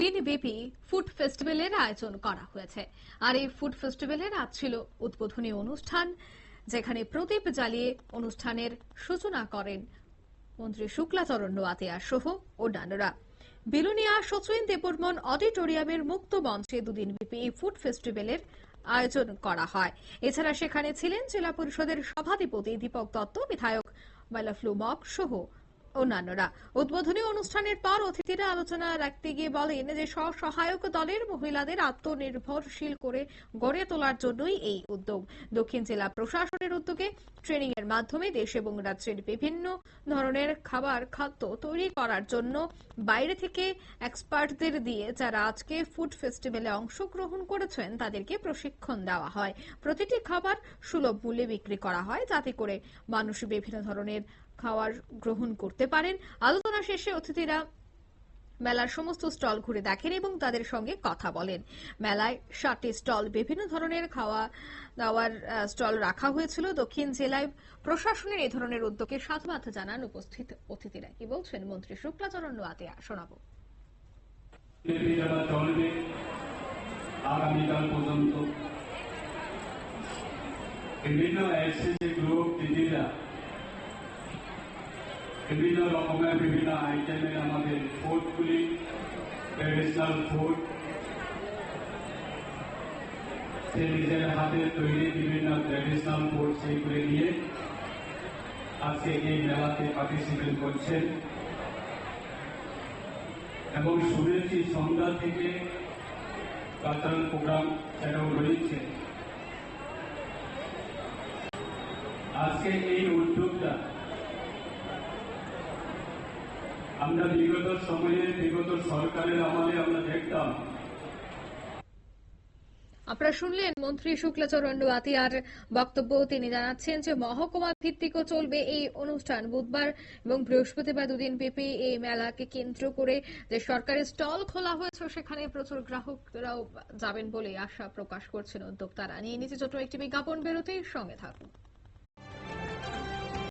দিনব্যাপী ফুড ফেস্টিভ্যালের আয়োজন করা হয়েছে। আর এই ফুড ফেস্টিভ্যালের আজ ছিল উদ্বোধনী অনুষ্ঠান, যেখানে প্রদীপ জ্বালিয়ে অনুষ্ঠানের সূচনা করেন মন্ত্রী শুক্লাচরণ নোয়াতিয়া সহ অন্যান্যরা। বিলুনিয়া সচিন দেববর্মন অডিটোরিয়ামের মুক্ত মঞ্চে দুদিনব্যাপী এই ফুড ফেস্টিভ্যালের আয়োজন করা হয়। এছাড়া সেখানে ছিলেন জেলা পরিষদের সভাধিপতি দীপক দত্ত, বিধায়ক মালাফলু মক সহ অন্যান্যরা। উদ্বোধনী অনুষ্ঠানের পর অতিথিরা আলোচনা রাখতে গিয়ে বলেন যে স্বসহায়ক দলের মহিলাদের আত্মনির্ভরশীল করে গড়ে তোলার জন্যই এই উদ্যোগ। দক্ষিণ জেলা প্রশাসনের উদ্যোগে ট্রেনিং এর মাধ্যমে দেশ এবং রাজ্যের বিভিন্ন ধরনের খাবার, খাদ্য তৈরি করার জন্য বাইরে থেকে এক্সপার্টদের দিয়ে যারা আজকে ফুড ফেস্টিভ্যালে অংশগ্রহণ করেছেন, তাদেরকে প্রশিক্ষণ দেওয়া হয়। প্রতিটি খাবার সুলভ মূল্যে বিক্রি করা হয়, যাতে করে মানুষ বিভিন্ন ধরনের খাবার গ্রহণ করতে পারেন। আলোচনা শেষে অতিথিরা মেলার সমস্ত স্টল ঘুরে দেখেন এবং তাদের সঙ্গে কথা বলেন। মেলায় ষাটটি স্টল, বিভিন্ন ধরনের খাওয়া দাওয়ার স্টল রাখা হয়েছিল। দক্ষিণ জেলায় প্রশাসনের এই ধরনের উদ্যোগে সাধুবাদ জানান উপস্থিত অতিথিরা। কি বলছেন মন্ত্রী শুক্লাচরণ নোয়াতিয়া শোনাবো। আগামীকাল পর্যন্ত বিভিন্ন গ্রুপ বিভিন্ন রকমের বিভিন্ন আইটেমের আমাদের ফুডগুলি ট্রেডিশনাল ফুড সে নিজের হাতে তৈরি বিভিন্ন ট্রেডিশনাল ফুড সেইগুলি নিয়ে আজকে এই মেলাতে পার্টিসিপেট করছেন। এবং শুনেছি সন্ধ্যা থেকে কালচারাল প্রোগ্রাম সেটাও রয়েছে। আজকে এই উদ্যোগটা আমরা বিগত সময়ে, বিগত সরকারের আমলে আমরা দেখতাম। আপনারা শুনলেন মন্ত্রী শুক্লাচরণ নোয়াতিয়ার বক্তব্য তিনি জানাচ্ছেন যে মহকুমা ভিত্তিকও চলবে এই অনুষ্ঠান। বুধবার এবং বৃহস্পতিবার দুদিন ব্যাপী এই মেলাকে কেন্দ্র করে যে সরকারি স্টল খোলা হয়েছে, সেখানে প্রচুর গ্রাহকরাও যাবেন বলে আশা প্রকাশ করছেন উদ্যোক্তারা। নিয়ে নিচে ছোট একটি বিজ্ঞাপন বেরোতেই সঙ্গে থাকুন।